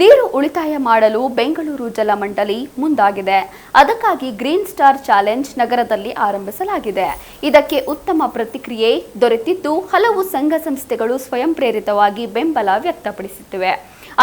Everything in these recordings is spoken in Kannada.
ನೀರು ಉಳಿತಾಯ ಮಾಡಲು ಬೆಂಗಳೂರು ಜಲಮಂಡಳಿ ಮುಂದಾಗಿದೆ. ಅದಕ್ಕಾಗಿ ಗ್ರೀನ್ ಸ್ಟಾರ್ ಚಾಲೆಂಜ್ ನಗರದಲ್ಲಿ ಆರಂಭಿಸಲಾಗಿದೆ. ಇದಕ್ಕೆ ಉತ್ತಮ ಪ್ರತಿಕ್ರಿಯೆ ದೊರೆತಿದ್ದು, ಹಲವು ಸಂಘ ಸಂಸ್ಥೆಗಳು ಸ್ವಯಂ ಪ್ರೇರಿತವಾಗಿ ಬೆಂಬಲ ವ್ಯಕ್ತಪಡಿಸುತ್ತಿವೆ.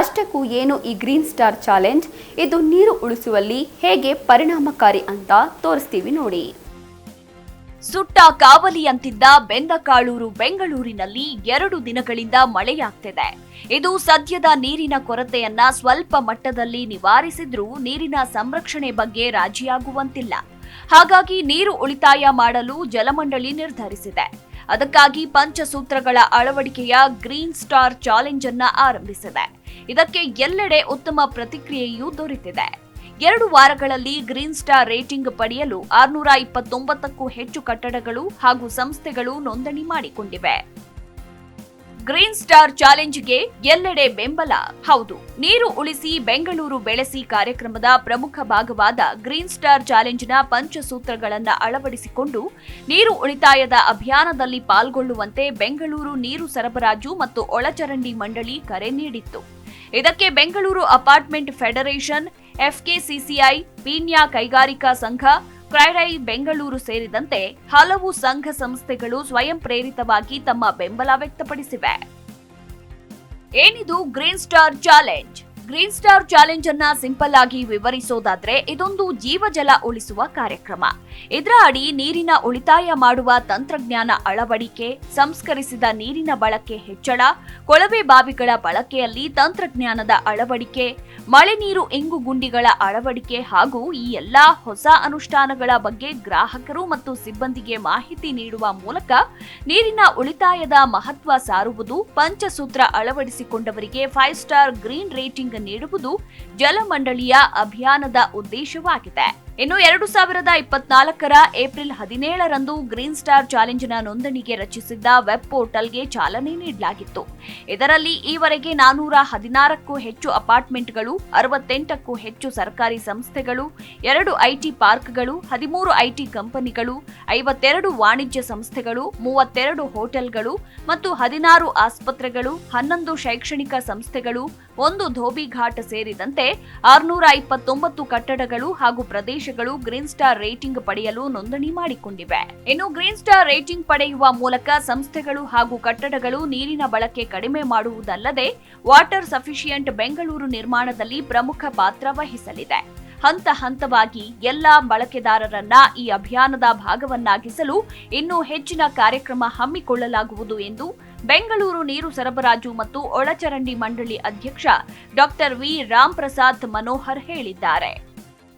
ಅಷ್ಟಕ್ಕೂ ಏನು ಈ ಗ್ರೀನ್ ಸ್ಟಾರ್ ಚಾಲೆಂಜ್? ಇದು ನೀರು ಉಳಿಸುವಲ್ಲಿ ಹೇಗೆ ಪರಿಣಾಮಕಾರಿ ಅಂತ ತೋರಿಸ್ತೀವಿ ನೋಡಿ. ಸುಟ್ಟ ಕಾವಲಿಯಂತಿದ್ದ ಬೆಂದಕಾಳೂರು, ಬೆಂಗಳೂರಿನಲ್ಲಿ ಎರಡು ದಿನಗಳಿಂದ ಮಳೆಯಾಗ್ತಿದೆ. ಇದು ಸದ್ಯದ ನೀರಿನ ಕೊರತೆಯನ್ನ ಸ್ವಲ್ಪ ಮಟ್ಟದಲ್ಲಿ ನಿವಾರಿಸಿದ್ರೂ ನೀರಿನ ಸಂರಕ್ಷಣೆ ಬಗ್ಗೆ ರಾಜಿಯಾಗುವಂತಿಲ್ಲ. ಹಾಗಾಗಿ ನೀರು ಉಳಿತಾಯ ಮಾಡಲು ಜಲಮಂಡಳಿ ನಿರ್ಧರಿಸಿದೆ. ಅದಕ್ಕಾಗಿ ಪಂಚಸೂತ್ರಗಳ ಅಳವಡಿಕೆಯ ಗ್ರೀನ್ ಸ್ಟಾರ್ ಚಾಲೆಂಜ್ ಅನ್ನ ಆರಂಭಿಸಿದೆ. ಇದಕ್ಕೆ ಎಲ್ಲೆಡೆ ಉತ್ತಮ ಪ್ರತಿಕ್ರಿಯೆಯೂ ದೊರೆತಿದೆ. ಎರಡು ವಾರಗಳಲ್ಲಿ ಗ್ರೀನ್ ಸ್ಟಾರ್ ರೇಟಿಂಗ್ ಪಡೆಯಲು ಆರುನೂರ ಇಪ್ಪತ್ತೊಂಬತ್ತಕ್ಕೂ ಹೆಚ್ಚು ಕಟ್ಟಡಗಳು ಹಾಗೂ ಸಂಸ್ಥೆಗಳು ನೋಂದಣಿ ಮಾಡಿಕೊಂಡಿವೆ. ಗ್ರೀನ್ ಸ್ಟಾರ್ ಚಾಲೆಂಜ್ಗೆ ಎಲ್ಲೆಡೆ ಬೆಂಬಲ. ಹೌದು, ನೀರು ಉಳಿಸಿ ಬೆಂಗಳೂರು ಬೆಳೆಸಿ ಕಾರ್ಯಕ್ರಮದ ಪ್ರಮುಖ ಭಾಗವಾದ ಗ್ರೀನ್ ಸ್ಟಾರ್ ಚಾಲೆಂಜ್ನ ಪಂಚಸೂತ್ರಗಳನ್ನು ಅಳವಡಿಸಿಕೊಂಡು ನೀರು ಉಳಿತಾಯದ ಅಭಿಯಾನದಲ್ಲಿ ಪಾಲ್ಗೊಳ್ಳುವಂತೆ ಬೆಂಗಳೂರು ನೀರು ಸರಬರಾಜು ಮತ್ತು ಒಳಚರಂಡಿ ಮಂಡಳಿ ಕರೆ ನೀಡಿತ್ತು. ಇದಕ್ಕೆ Bengaluru apartment federation FKCCI, Peenya ಕೈಗಾರಿಕಾ ಸಂಘ ಕ್ರೈಡೈ ಬೆಂಗಳೂರು ಸೇರಿದಂತೆ ಹಲವು ಸಂಘ ಸಂಸ್ಥೆಗಳು ಸ್ವಯಂ ಪ್ರೇರಿತವಾಗಿ ತಮ್ಮ ಬೆಂಬಲ ವ್ಯಕ್ತಪಡಿಸಿವೆ. ಏನಿದು green star challenge? Green star challenge ಅನ್ನ ಸಿಂಪಲ್ ಆಗಿ ವಿವರಿಸೋದಾದ್ರೆ, ಇದೊಂದು ಜೀವಜಲ ಉಳಿಸುವ ಕಾರ್ಯಕ್ರಮ. ಇದರ ಅಡಿ ನೀರಿನ ಉಳಿತಾಯ ಮಾಡುವ ತಂತ್ರಜ್ಞಾನ ಅಳವಡಿಕೆ, ಸಂಸ್ಕರಿಸಿದ ನೀರಿನ ಬಳಕೆ ಹೆಚ್ಚಳ, ಕೊಳವೆ ಬಾವಿಗಳ ಬಳಕೆಯಲ್ಲಿ ತಂತ್ರಜ್ಞಾನದ ಅಳವಡಿಕೆ, ಮಳೆ ನೀರು ಇಂಗು ಗುಂಡಿಗಳ ಅಳವಡಿಕೆ ಹಾಗೂ ಈ ಎಲ್ಲಾ ಹೊಸ ಅನುಷ್ಠಾನಗಳ ಬಗ್ಗೆ ಗ್ರಾಹಕರು ಮತ್ತು ಸಿಬ್ಬಂದಿಗೆ ಮಾಹಿತಿ ನೀಡುವ ಮೂಲಕ ನೀರಿನ ಉಳಿತಾಯದ ಮಹತ್ವ ಸಾರುವುದು ಪಂಚಸೂತ್ರ ಅಳವಡಿಸಿಕೊಂಡವರಿಗೆ ಫೈವ್ ಸ್ಟಾರ್ ಗ್ರೀನ್ ರೇಟಿಂಗ್ ನೀಡುವುದು ಜಲಮಂಡಳಿಯ ಅಭಿಯಾನದ ಉದ್ದೇಶವಾಗಿದೆ. ಇನ್ನು ಎರಡು ಸಾವಿರದ ಇಪ್ಪತ್ನಾಲ್ಕರ ಏಪ್ರಿಲ್ ಹದಿನೇಳರಂದು ಗ್ರೀನ್ ಸ್ಟಾರ್ ಚಾಲೆಂಜ್ನ ನೋಂದಣಿಗೆ ರಚಿಸಿದ್ದ ವೆಬ್ ಪೋರ್ಟಲ್ಗೆ ಚಾಲನೆ ನೀಡಲಾಗಿತ್ತು. ಇದರಲ್ಲಿ ಈವರೆಗೆ ನಾನೂರ ಹದಿನಾರಕ್ಕೂ ಹೆಚ್ಚು ಅಪಾರ್ಟ್ಮೆಂಟ್ಗಳು, ಅರವತ್ತೆಂಟಕ್ಕೂ ಹೆಚ್ಚು ಸರ್ಕಾರಿ ಸಂಸ್ಥೆಗಳು, ಎರಡು ಐಟಿ ಪಾರ್ಕ್ಗಳು, ಹದಿಮೂರು ಐಟಿ ಕಂಪನಿಗಳು, ಐವತ್ತೆರಡು ವಾಣಿಜ್ಯ ಸಂಸ್ಥೆಗಳು, ಮೂವತ್ತೆರಡು ಹೋಟೆಲ್ಗಳು ಮತ್ತು ಹದಿನಾರು ಆಸ್ಪತ್ರೆಗಳು, ಹನ್ನೊಂದು ಶೈಕ್ಷಣಿಕ ಸಂಸ್ಥೆಗಳು, ಒಂದು ಧೋಬಿ ಘಾಟ್ ಸೇರಿದಂತೆ ಆರುನೂರ ಇಪ್ಪತ್ತೊಂಬತ್ತು ಕಟ್ಟಡಗಳು ಹಾಗೂ ಪ್ರದೇಶಗಳು ಗ್ರೀನ್ ಸ್ಟಾರ್ ರೇಟಿಂಗ್ ಪಡೆಯಲು ನೋಂದಣಿ ಮಾಡಿಕೊಂಡಿವೆ. ಇನ್ನು ಗ್ರೀನ್ ಸ್ಟಾರ್ ರೇಟಿಂಗ್ ಪಡೆಯುವ ಮೂಲಕ ಸಂಸ್ಥೆಗಳು ಹಾಗೂ ಕಟ್ಟಡಗಳು ನೀರಿನ ಬಳಕೆ ಕಡಿಮೆ ಮಾಡುವುದಲ್ಲದೆ ವಾಟರ್ ಸಫಿಷಿಯಂಟ್ ಬೆಂಗಳೂರು ನಿರ್ಮಾಣದಲ್ಲಿ ಪ್ರಮುಖ ಪಾತ್ರ ವಹಿಸಲಿದೆ. ಹಂತ ಹಂತವಾಗಿ ಎಲ್ಲ ಬಳಕೆದಾರರನ್ನ ಈ ಅಭಿಯಾನದ ಭಾಗವನ್ನಾಗಿಸಲು ಇನ್ನೂ ಹೆಚ್ಚಿನ ಕಾರ್ಯಕ್ರಮ ಹಮ್ಮಿಕೊಳ್ಳಲಾಗುವುದು ಎಂದು ಬೆಂಗಳೂರು ನೀರು ಸರಬರಾಜು ಮತ್ತು ಒಳಚರಂಡಿ ಮಂಡಳಿ ಅಧ್ಯಕ್ಷ ಡಾಕ್ಟರ್ ವಿ. ರಾಮ್ ಪ್ರಸಾದ್ ಮನೋಹರ್ ಹೇಳಿದ್ದಾರೆ.